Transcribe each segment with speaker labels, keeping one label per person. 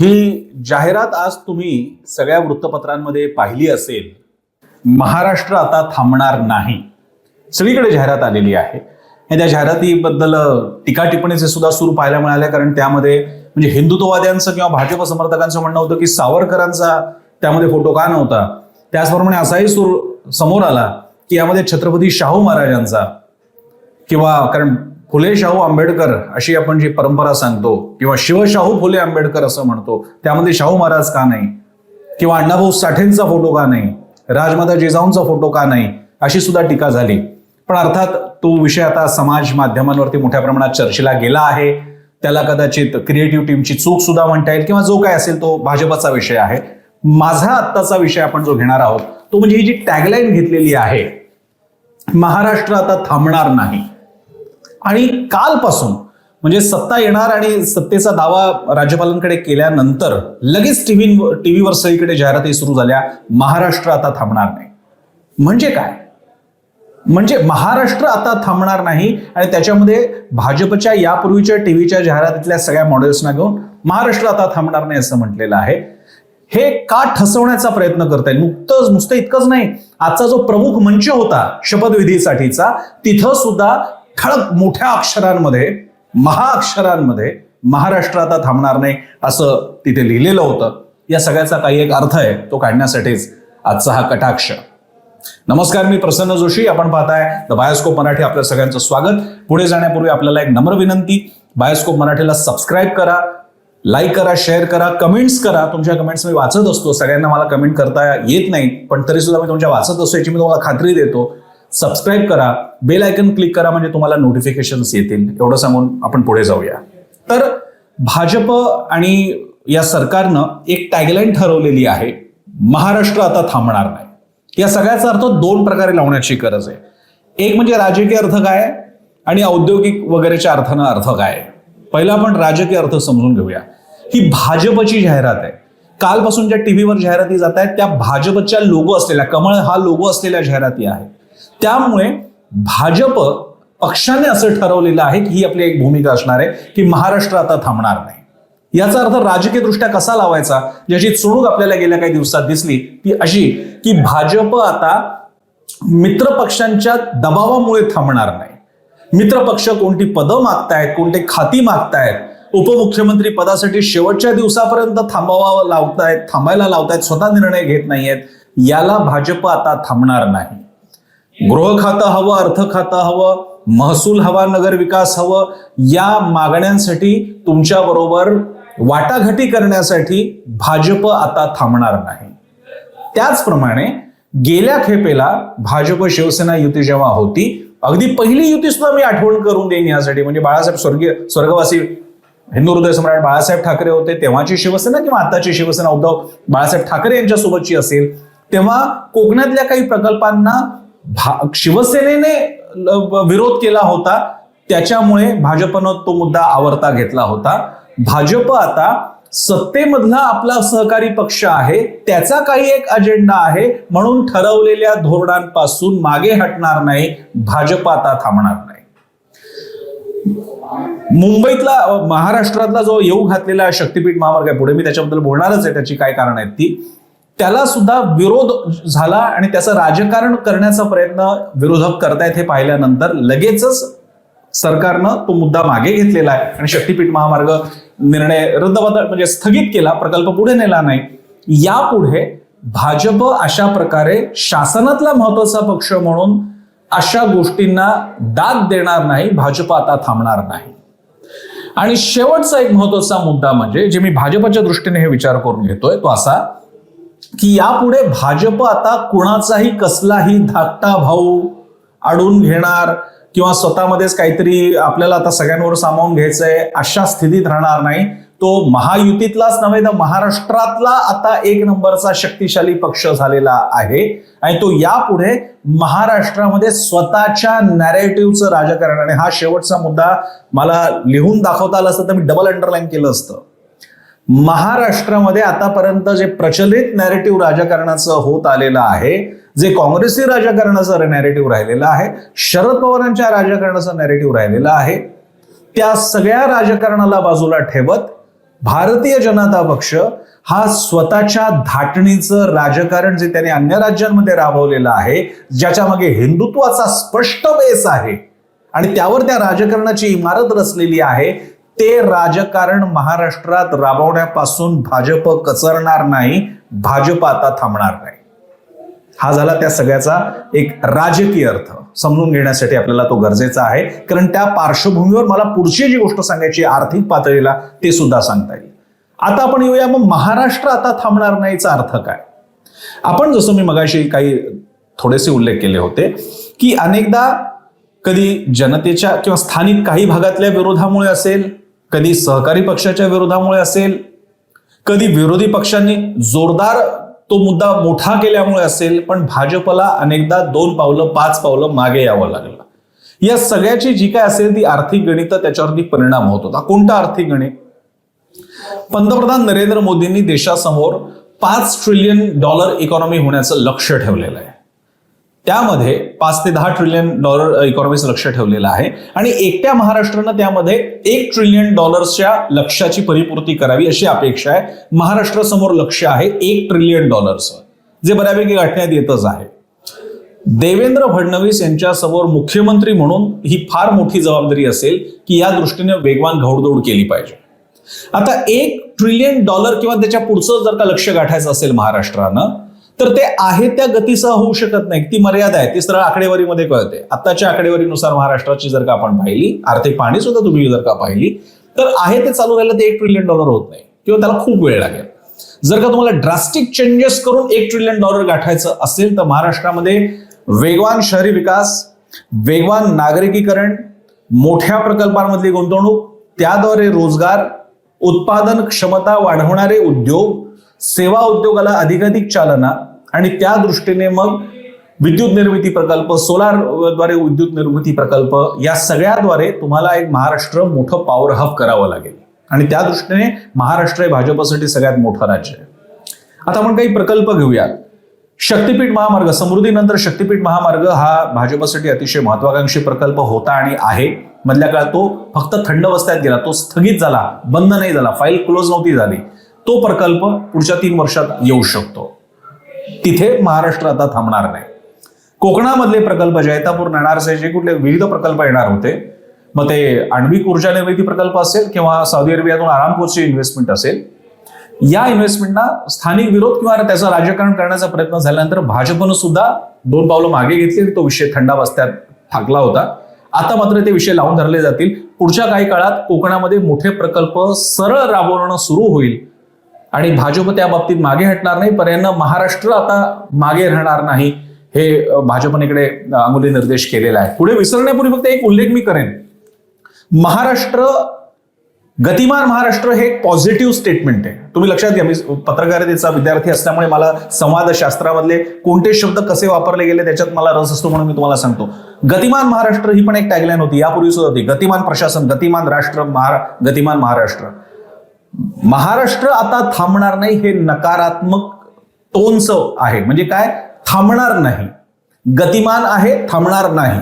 Speaker 1: ही जाहिरात आज तुम्ही सगळ्या वृत्तपत्रांमध्ये पाहिली असेल. महाराष्ट्र आता थांबणार नाही. सगळीकडे जाहिरात आलेली आहे. त्या जाहिरातीबद्दल टीका टिप्पणीचे सुद्धा सूर पाहायला मिळाले कारण त्यामध्ये म्हणजे हिंदुत्ववाद्यांचं किंवा भाजप समर्थकांचं म्हणणं होतं की सावरकरांचा त्यामध्ये फोटो का नव्हता? त्याचप्रमाणे असाही सूर समोर आला की यामध्ये छत्रपती शाहू महाराजांचा किंवा कारण फुले शाहू आंबेडकर अशी आपण जी परंपरा सांगतो किंवा शिवशाहू फुले आंबेडकर असं म्हणतो त्यामध्ये शाहू महाराज का नाही? किंवा अण्णाभाऊ साठेंचा फोटो का नाही? राजमाता जिजाऊंचा फोटो का नाही? अशी सुद्धा टीका झाली. पण अर्थात तो विषय आता समाज माध्यमांवरती मोठ्या प्रमाणात चर्चेला गेला आहे. त्याला कदाचित क्रिएटिव्ह टीमची चूक सुद्धा म्हणता येईल किंवा जो काय असेल तो भाजपचा विषय आहे. माझा आत्ताचा विषय आपण जो घेणार आहोत तो म्हणजे ही जी टॅगलाईन घेतलेली आहे महाराष्ट्र आता थांबणार नाही. आणि कालपासून म्हणजे सत्ता येणार आणि सत्तेचा दावा राज्यपालांकडे केल्यानंतर लगेच टीव्ही टीव्हीवर सगळीकडे जाहिराती सुरू झाल्या महाराष्ट्र आता थांबणार नाही. म्हणजे काय? म्हणजे महाराष्ट्र आता थांबणार नाही आणि त्याच्यामध्ये भाजपच्या यापूर्वीच्या टीव्हीच्या जाहिरातीतल्या सगळ्या मॉडेल्सना घेऊन महाराष्ट्र आता थांबणार नाही असं म्हटलेलं आहे. हे का ठसवण्याचा प्रयत्न करताय? नुकतंच नुसतं इतकंच नाही. आजचा जो प्रमुख मंच होता शपथविधीसाठीचा तिथं सुद्धा ठळक मोठ्या अक्षरांमध्ये महाअक्षरांमध्ये महाराष्ट्र आता थांबणार नाही असं तिथे लिहिलेलं होतं. या सगळ्याचा काही एक अर्थ आहे तो काढण्यासाठीच आजचा हा कटाक्ष. नमस्कार मी प्रसन्न जोशी आपण पाहताय द बायोस्कोप मराठी आपल्या सगळ्यांचं स्वागत. पुढे जाण्यापूर्वी आपल्याला एक नम्र विनंती बायोस्कोप मराठीला सबस्क्राईब करा लाईक करा शेअर करा कमेंट्स करा. तुमच्या कमेंट्स मी वाचत असतो. सगळ्यांना मला कमेंट करता येत नाही पण तरी सुद्धा मी तुमच्या वाचत असतो याची मी तुम्हाला खात्री देतो. सबस्क्राईब करा. बेल आयकन क्लिक करा म्हणजे तुम्हाला नोटिफिकेशन्स येतील. एवढं सांगून आपण पुढे जाऊया. तर भाजप आणि या सरकारनं एक टॅगलाईन ठरवलेली आहे. महाराष्ट्र आता थांबणार नाही. या सगळ्याचा अर्थ दोन प्रकारे लावण्याची गरज आहे. एक म्हणजे राजकीय अर्थ काय आहे आणि औद्योगिक वगैरेच्या अर्थानं अर्थ काय? पहिला आपण राजकीय अर्थ समजून घेऊया. ही भाजपची जाहिरात आहे. कालपासून ज्या टीव्हीवर जाहिराती जात आहेत त्या भाजपच्या लोगो असलेल्या कमळ हा लोगो असलेल्या जाहिराती आहेत. त्यामुळे भाजप पक्षाने असं ठरवलेलं आहे की ही आपली एक भूमिका असणार आहे की महाराष्ट्र आता थांबणार नाही. याचा अर्थ राजकीय दृष्ट्या कसा लावायचा? ज्याची चुणूक आपल्याला गेल्या काही दिवसात दिसली ती अशी की भाजप आता मित्र पक्षांच्या दबावामुळे थांबणार नाही. मित्र पक्ष कोणती पदं मागतायत कोणते खाती मागतायत उपमुख्यमंत्री पदासाठी शेवटच्या दिवसापर्यंत थांबावा लावतायत थांबायला लावतायत स्वतः निर्णय घेत नाहीयेत याला भाजप आता थांबणार नाही. गृह खातं हवं अर्थ खातं हवं महसूल हवा नगर विकास हवं या मागण्यांसाठी तुमच्या बरोबर वाटाघाटी करण्यासाठी भाजप आता थांबणार नाही. त्याचप्रमाणे गेल्या खेपेला भाजप शिवसेना युती जेव्हा होती अगदी पहिली युती सुद्धा मी आठवण करून देईन यासाठी. म्हणजे बाळासाहेब स्वर्गीय स्वर्गवासी हिंदू हृदय सम्राट बाळासाहेब ठाकरे होते तेव्हाची शिवसेना किंवा आताची शिवसेना उद्धव बाळासाहेब ठाकरे यांच्या सोबतची असेल तेव्हा कोकणातल्या काही प्रकल्पांना शिवसेनेने विरोध केला होता. त्याच्यामुळे भाजपनं तो मुद्दा आवरता घेतला होता. भाजप आता सत्तेमधला आपला सहकारी पक्ष आहे त्याचा काही एक अजेंडा आहे म्हणून ठरवलेल्या धोरणांपासून मागे हटणार नाही भाजप आता थांबणार नाही. मुंबईतला महाराष्ट्रातला जो येऊ घातलेला शक्तीपीठ महामार्ग आहे पुढे मी त्याच्याबद्दल बोलणारच आहे त्याची काय कारण आहेत ती. त्याला सुद्धा विरोध झाला आणि त्याचं राजकारण करण्याचा प्रयत्न विरोधक करतायत हे पाहिल्यानंतर लगेचच सरकारनं तो मुद्दा मागे घेतलेला आहे. आणि शक्तीपीठ महामार्ग निर्णय रद्दबातल म्हणजे स्थगित केला प्रकल्प पुढे नेला नाही. यापुढे भाजप अशा प्रकारे शासनातला महत्त्वाचा पक्ष म्हणून अशा गोष्टींना दाद देणार नाही भाजप आता थांबणार नाही. आणि शेवटचा एक महत्त्वाचा मुद्दा म्हणजे जे मी भाजपच्या दृष्टीने हे विचार करून घेतोय तो असा की यापुढे भाजप आता कुणाचाही कसलाही धाकटा भाऊ अडून घेणार किंवा स्वतःमध्येच काहीतरी आपल्याला आता सगळ्यांवर सामावून घ्यायचंय अशा स्थितीत राहणार नाही. तो महायुतीतलाच नव्हे तर महाराष्ट्रातला आता एक नंबरचा शक्तिशाली पक्ष झालेला आहे. आणि तो यापुढे महाराष्ट्रामध्ये स्वतःच्या नॅरेटिव्हचं राजकारण आणि हा शेवटचा मुद्दा मला लिहून दाखवता आला असतं तर मी डबल अंडरलाईन केलं असतं. महाराष्ट्रामध्ये आतापर्यंत जे प्रचलित नॅरेटिव्ह राजकारणाचं होत आलेलं आहे जे काँग्रेसी राजकारणाचं नॅरेटिव्ह राहिलेलं आहे शरद पवारांच्या राजकारणाचं नॅरेटिव्ह राहिलेलं आहे त्या सगळ्या राजकारणाला बाजूला ठेवत भारतीय जनता पक्ष हा स्वतःच्या धाटणीचं राजकारण जे त्याने अन्य राज्यांमध्ये राबवलेलं आहे ज्याच्या मागे हिंदुत्वाचा स्पष्ट बेस आहे आणि त्यावर त्या राजकारणाची इमारत रचलेली आहे ते राजकारण महाराष्ट्रात राबवण्यापासून भाजप कचरणार नाही भाजप आता थांबणार नाही. हा झाला त्या सगळ्याचा एक राजकीय अर्थ. समजून घेण्यासाठी आपल्याला तो गरजेचा आहे. कारण त्या पार्श्वभूमीवर मला पुढची जी गोष्ट सांगायची आर्थिक पातळीला ते सुद्धा सांगता येईल. आता आपण येऊया मग महाराष्ट्र आता थांबणार नाहीचा अर्थ काय? आपण जसं मी मगाशी काही थोडेसे उल्लेख केले होते की अनेकदा कधी जनतेच्या किंवा स्थानिक काही भागातल्या विरोधामुळे असेल कधी सहकारी पक्षाच्या विरोधामुळे असेल कधी विरोधी पक्षांनी जोरदार तो मुद्दा मोठा केल्यामुळे असेल पण भाजपला अनेकदा दोन पावलं पाच पावलं मागे यावं लागलं. या सगळ्याची जी काय असेल ती आर्थिक गणित त्याच्यावरती परिणाम होत होता. कोणता आर्थिक गणित? पंतप्रधान नरेंद्र मोदींनी देशासमोर पाच ट्रिलियन डॉलर इकॉनॉमी होण्याचं लक्ष ठेवलेलं आहे. त्यामध्ये पाच ते दहा ट्रिलियन डॉलर इकॉनॉमीचं लक्ष ठेवलेलं आहे. आणि एकट्या महाराष्ट्रानं त्यामध्ये एक ट्रिलियन डॉलर्सच्या लक्ष्याची परिपूर्ती करावी अशी अपेक्षा आहे. महाराष्ट्रासमोर लक्ष आहे एक ट्रिलियन डॉलर्सचं जे बऱ्यापैकी गाठण्यात येतच आहे. देवेंद्र फडणवीस यांच्यासमोर मुख्यमंत्री म्हणून ही फार मोठी जबाबदारी असेल की या दृष्टीने वेगवान घौडदौड केली पाहिजे. आता एक ट्रिलियन डॉलर किंवा त्याच्या पुढचं जर का लक्ष गाठायचं असेल महाराष्ट्रानं तर ते आहे त्या गतीसह होऊ शकत नाही. ती मर्यादा आहे. ती सरळ आकडेवारीमध्ये कळते. आत्ताच्या आकडेवारीनुसार महाराष्ट्राची जर का आपण पाहिली आर्थिक पाहणी सुद्धा तुम्ही जर का पाहिली तर आहे ते चालू राहिलं ते एक ट्रिलियन डॉलर होत नाही. किंवा त्याला खूप वेळ लागेल. जर का तुम्हाला ड्रास्टिक चेंजेस करून एक ट्रिलियन डॉलर गाठायचं असेल तर महाराष्ट्रामध्ये वेगवान शहरी विकास वेगवान नागरिकीकरण मोठ्या प्रकल्पांमधली गुंतवणूक त्याद्वारे रोजगार उत्पादन क्षमता वाढवणारे उद्योग सेवा उद्योगाला अधिकाधिक चालना आणि त्या दृष्टीने मग विद्युत निर्मिती प्रकल्प सोलारद्वारे विद्युत निर्मिती प्रकल्प या सगळ्याद्वारे तुम्हाला एक महाराष्ट्र मोठं पॉवर हब करावं लागेल. आणि त्या दृष्टीने महाराष्ट्र हे भाजपसाठी सगळ्यात मोठं राज्य आहे. आता आपण काही प्रकल्प घेऊयात. शक्तीपीठ महामार्ग समृद्धीनंतर शक्तीपीठ महामार्ग हा भाजपसाठी अतिशय महत्वाकांक्षी प्रकल्प होता आणि आहे. मधल्या काळात तो फक्त थंड अवस्थेत गेला तो स्थगित झाला बंद नाही झाला फाईल क्लोज नव्हती झाली. तो प्रकल्प पुढच्या तीन वर्षात येऊ शकतो. तिथे महाराष्ट्र आता थांबणार नाही. कोकणामधले प्रकल्प जैतापूर नाणारचे जे कुठले विविध प्रकल्प येणार होते मग ते आण्विक ऊर्जा निर्मिती प्रकल्प असेल किंवा सौदी अरेबियातून आरामकोरची इन्व्हेस्टमेंट असेल या इन्व्हेस्टमेंटना स्थानिक विरोध किंवा त्याचं राजकारण करण्याचा प्रयत्न झाल्यानंतर भाजपनं सुद्धा दोन पावलं मागे घेतली आणि तो विषय थंडावस्थ्यात ठाकला होता. आता मात्र ते विषय लावून धरले जातील. पुढच्या काही काळात कोकणामध्ये मोठे प्रकल्प सरळ राबवणं सुरू होईल. आणि भाजप त्या बाबतीत मागे हटणार नाही पर्यंत महाराष्ट्र आता मागे राहणार नाही हे भाजपने इकडे अंगुली निर्देश केलेला आहे. पुढे विसरण्यापूर्वी फक्त एक उल्लेख मी करेन. महाराष्ट्र गतिमान महाराष्ट्र हे एक पॉझिटिव्ह स्टेटमेंट आहे. तुम्ही लक्षात घ्या मी पत्रकारितेचा विद्यार्थी असल्यामुळे मला संवादशास्त्रामधले कोणते शब्द कसे वापरले गेले त्याच्यात मला रस असतो म्हणून मी तुम्हाला सांगतो. गतिमान महाराष्ट्र ही पण एक टॅगलाईन होती. यापूर्वी सुद्धा होती. गतिमान प्रशासन गतिमान राष्ट्र महारा गतिमान महाराष्ट्र. महाराष्ट्र आता थांबणार नाही हे नकारात्मक टोनचं आहे. म्हणजे काय? थांबणार नाही. गतिमान आहे थांबणार नाही.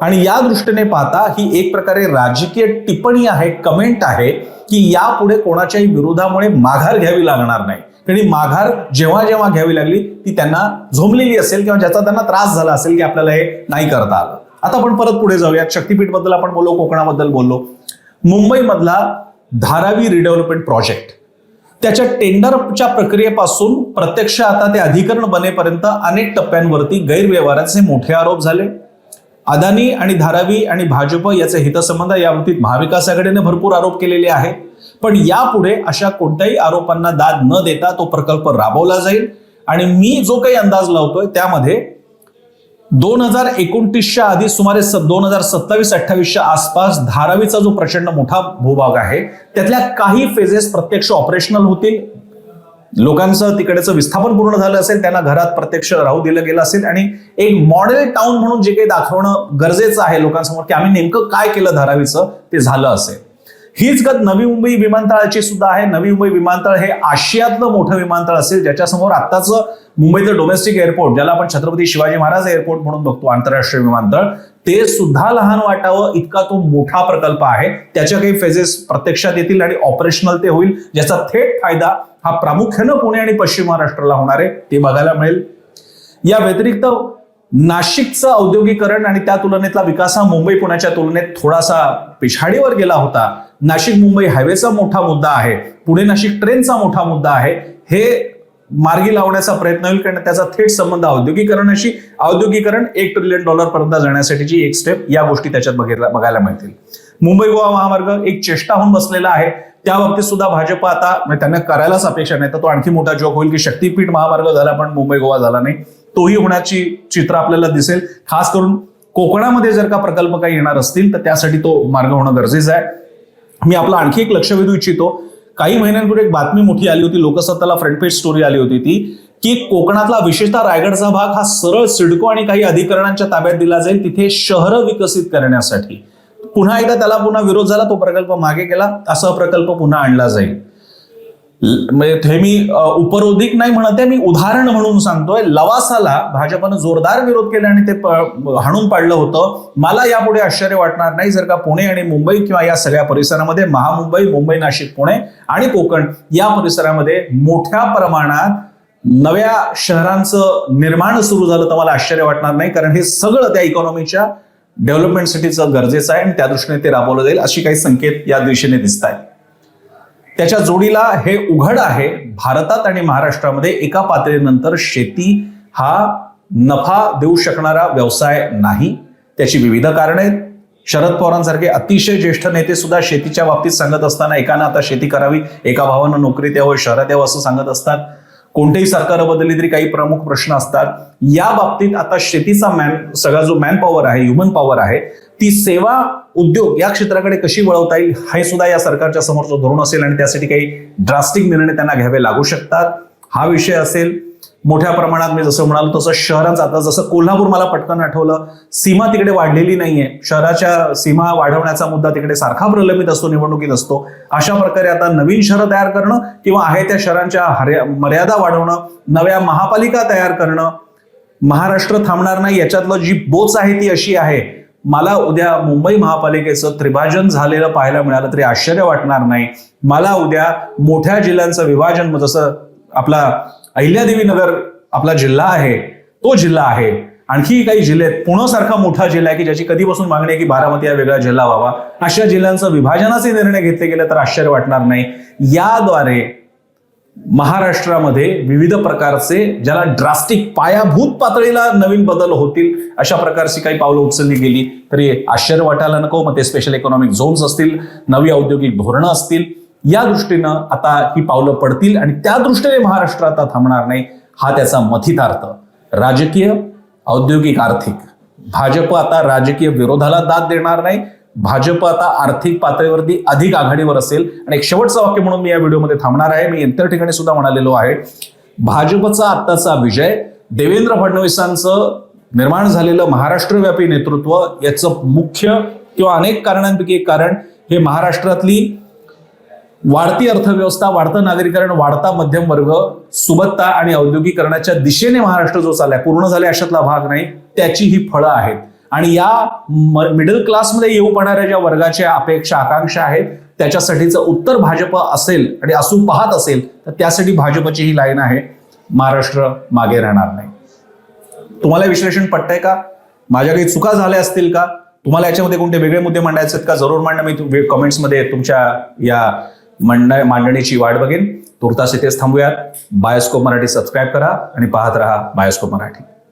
Speaker 1: आणि या दृष्टीने पाहता ही एक प्रकारे राजकीय टिप्पणी आहे कमेंट आहे की यापुढे कोणाच्याही विरोधामुळे माघार घ्यावी लागणार नाही. कारण माघार जेव्हा जेव्हा घ्यावी लागली ती त्यांना झोंबलेली असेल किंवा ज्याचा त्यांना त्रास झाला असेल की आपल्याला हे नाही करता आलं. आता आपण परत पुढे जाऊयात. शक्तीपीठबद्दल आपण बोललो कोकणाबद्दल बोललो. मुंबईमधला धारावी रिडेव्हलपमेंट प्रोजेक्ट त्याच्या टेंडरच्या प्रक्रियेपासून प्रत्यक्ष आता ते अधिकरण बनेपर्यंत अनेक टप्प्यांवरती गैरव्यवहाराचे मोठे आरोप झाले. अदानी आणि धारावी आणि भाजप याचे हितसंबंध याबाबतीत महाविकास आघाडीने भरपूर आरोप केलेले आहे पण यापुढे अशा कोणत्याही आरोपांना दाद न देता तो प्रकल्प राबवला जाईल. आणि मी जो काही अंदाज लावतोय त्यामध्ये दोन हजार एकोणतीसच्या आधी सुमारे दोन हजार सत्तावीस अठ्ठावीसच्या आसपास धारावीचा जो प्रचंड मोठा भूभाग आहे त्यातल्या काही फेजेस प्रत्यक्ष ऑपरेशनल होतील. लोकांचं तिकडचं विस्थापन पूर्ण झालं असेल त्यांना घरात प्रत्यक्ष राहू दिलं गेलं असेल आणि एक मॉडेल टाउन म्हणून जे काही दाखवणं गरजेचं आहे लोकांसमोर की आम्ही नेमकं काय केलं धारावीचं ते झालं असेल. हीच गत नवी मुंबई विमानतळाची सुद्धा आहे. नवी मुंबई विमानतळ हे आशियातलं मोठं विमानतळ असेल ज्याच्यासमोर आत्ताच मुंबईचं डोमेस्टिक एअरपोर्ट ज्याला आपण छत्रपती शिवाजी महाराज एअरपोर्ट म्हणून बघतो आंतरराष्ट्रीय विमानतळ ते सुद्धा लहान वाटावं इतका तो मोठा प्रकल्प आहे. त्याच्या काही फेजेस प्रत्यक्षात येतील आणि ऑपरेशनल ते होईल ज्याचा थेट फायदा हा प्रामुख्यानं पुणे आणि पश्चिम महाराष्ट्राला होणार आहे. ते बघायला मिळेल. या व्यतिरिक्त नाशिकचं औद्योगिकरण आणि त्या तुलनेतला विकास हा मुंबई पुण्याच्या तुलनेत थोडासा पिछाडीवर गेला होता. नाशिक मुंबई हायवेचा मोठा मुद्दा आहे. पुणे नाशिक ट्रेनचा मोठा मुद्दा आहे. हे मार्गी लावण्याचा प्रयत्न होईल कारण त्याचा थेट संबंध औद्योगिकरणाशी औद्योगिकरण एक ट्रिलियन डॉलर पर्यंत जाण्यासाठीची एक स्टेप या गोष्टी त्याच्यात बघायला बघायला मिळतील. मुंबई गोवा महामार्ग एक चेष्टा होऊन बसलेला आहे. त्या बाबतीत सुद्धा भाजप आता म्हणजे त्यांना करायलाच अपेक्षा नाही. तर तो आणखी मोठा जोक होईल की शक्तीपीठ महामार्ग झाला पण मुंबई गोवा झाला नाही. तोही होण्याची चित्र आपल्याला दिसेल. खास करून कोकणामध्ये जर का प्रकल्प काही येणार असतील तर त्यासाठी तो मार्ग होणं गरजेचं आहे. मी आपलं आणखी एक लक्ष वेधू इच्छितो. काही महिन्यांपूर्वी एक बातमी मोठी आली होती लोकसत्ताला फ्रंट पेज स्टोरी आली होती ती की कोकणातला विशेषतः रायगडचा भाग हा सरळ सिडको आणि काही अधिकरणांच्या ताब्यात दिला जाईल तिथे शहरं विकसित करण्यासाठी. पुन्हा एकदा त्याला पुन्हा विरोध झाला तो प्रकल्प मागे गेला असा प्रकल्प पुन्हा आणला जाईल. म्हणजे हे मी उपरोधिक नाही म्हणत आहे मी उदाहरण म्हणून सांगतोय. लवासाला भाजपनं जोरदार विरोध केला आणि ते हाणून पाडलं होतं. मला यापुढे आश्चर्य वाटणार नाही जर का पुणे आणि मुंबई किंवा या सगळ्या परिसरामध्ये महामुंबई मुंबई नाशिक पुणे आणि कोकण या परिसरामध्ये मोठ्या प्रमाणात नव्या शहरांचं निर्माण सुरू झालं तर मला आश्चर्य वाटणार नाही कारण हे सगळं त्या इकॉनॉमीच्या डेव्हलपमेंटसाठीचं गरजेचं आहे आणि त्या दृष्टीने ते राबवलं जाईल अशी काही संकेत या दिशेने दिसत आहेत त्याच्या जोडीला हे उघड आहे. भारतात आणि महाराष्ट्रामध्ये एका पातळीनंतर शेती हा नफा देऊ शकणारा व्यवसाय नाही. त्याची विविध कारण आहेत. शरद पवारांसारखे अतिशय ज्येष्ठ नेते सुद्धा शेतीच्या बाबतीत सांगत असताना एकानं आता शेती करावी एका भावानं नोकरी द्यावं शहरात यावं असं सांगत असतात. कोणतेही सरकार बदलली तरी काही प्रमुख प्रश्न असतात. या बाबतीत आता शेतीचा मॅन सगळा जो मॅन पॉवर आहे ह्युमन पॉवर आहे ती सेवा उद्योग या क्षेत्राकडे कशी वळवता येईल हे सुद्धा या सरकारच्या समोरचं धोरण असेल आणि त्यासाठी काही ड्रास्टिक निर्णय त्यांना घ्यावे लागू शकतात. हा विषय असेल मोठ्या प्रमाणात मी जसं म्हणालो तसं शहरात जातं जसं कोल्हापूर मला पटकन आठवलं सीमा तिकडे वाढलेली नाहीये. शहराच्या सीमा वाढवण्याचा मुद्दा तिकडे सारखा प्रलंबित असतो निवडणुकीत असतो. अशा प्रकारे आता नवीन शहरं तयार करणं किंवा आहे त्या शहरांच्या हर्या- मर्यादा वाढवणं नव्या महापालिका तयार करणं महाराष्ट्र थांबणार नाही याच्यातलं जी बोच आहे ती अशी आहे मला उद्या मुंबई महापालिकेचं त्रिभाजन झालेलं पाहायला मिळालं तरी आश्चर्य वाटणार नाही. मला उद्या मोठ्या जिल्ह्यांचं विभाजन जसं आपला अहिल्यादेवी नगर आपला जिल्हा आहे तो जिल्हा आहे. आणखी काही जिल्हे आहेत. पुण्यासारखा मोठा जिल्हा आहे की ज्याची कधीपासून मागणी आहे की बारामती हा वेगळा जिल्हा व्हावा. अशा जिल्ह्यांचं विभाजनाचे निर्णय घेतले गेले तर आश्चर्य वाटणार नाही. याद्वारे महाराष्ट्रामध्ये विविध प्रकारचे ज्याला ड्रास्टिक पायाभूत पातळीला नवीन बदल होतील अशा प्रकारची काही पावलं उचलली गेली. तरी आश्चर्य वाटायला नको. मग ते स्पेशल इकॉनॉमिक झोन्स असतील नवी औद्योगिक धोरणं असतील. या दृष्टीनं आता ही पावलं पडतील आणि त्या दृष्टीने महाराष्ट्र आता थांबणार नाही हा त्याचा मथितार्थ. राजकीय औद्योगिक आर्थिक. भाजप आता राजकीय विरोधाला दाद देणार नाही. भाजप आता आर्थिक पातळीवरती अधिक आघाडीवर असेल. आणि एक शेवटचं वाक्य म्हणून मी या व्हिडिओमध्ये थांबणार आहे. मी इतर ठिकाणी सुद्धा म्हणालेलो आहे. भाजपचा आत्ताचा विजय देवेंद्र फडणवीसांचं निर्माण झालेलं महाराष्ट्रव्यापी नेतृत्व याचं मुख्य किंवा अनेक कारणांपैकी एक कारण हे महाराष्ट्रातली वाढती अर्थव्यवस्था वाढतं नागरीकरण वाढता मध्यम वर्ग सुबत्ता आणि औद्योगिकरणाच्या दिशेने महाराष्ट्र जो चाललाय पूर्ण झाले अशातला भाग नाही त्याची ही फळं आहेत. आणि या मिडल क्लासमध्ये येऊ पाहणाऱ्या ज्या वर्गाच्या अपेक्षा आकांक्षा आहेत त्याच्यासाठीचं उत्तर भाजप असेल आणि असू पाहत असेल तर त्यासाठी भाजपची ही लाईन आहे. महाराष्ट्र मागे राहणार नाही. तुम्हाला विश्लेषण पटतंय का? माझ्या काही चुका झाल्या असतील का? तुम्हाला याच्यामध्ये कोणते वेगळे मुद्दे मांडायचे आहेत का? जरूर मांडा. मी कमेंट्समध्ये तुमच्या या मंडा मांडणीची वाट बघेन. तुर्तास इथेच थांबूयात. बायोस्कोप मराठी सबस्क्राईब करा आणि पाहत राहा बायोस्कोप मराठी.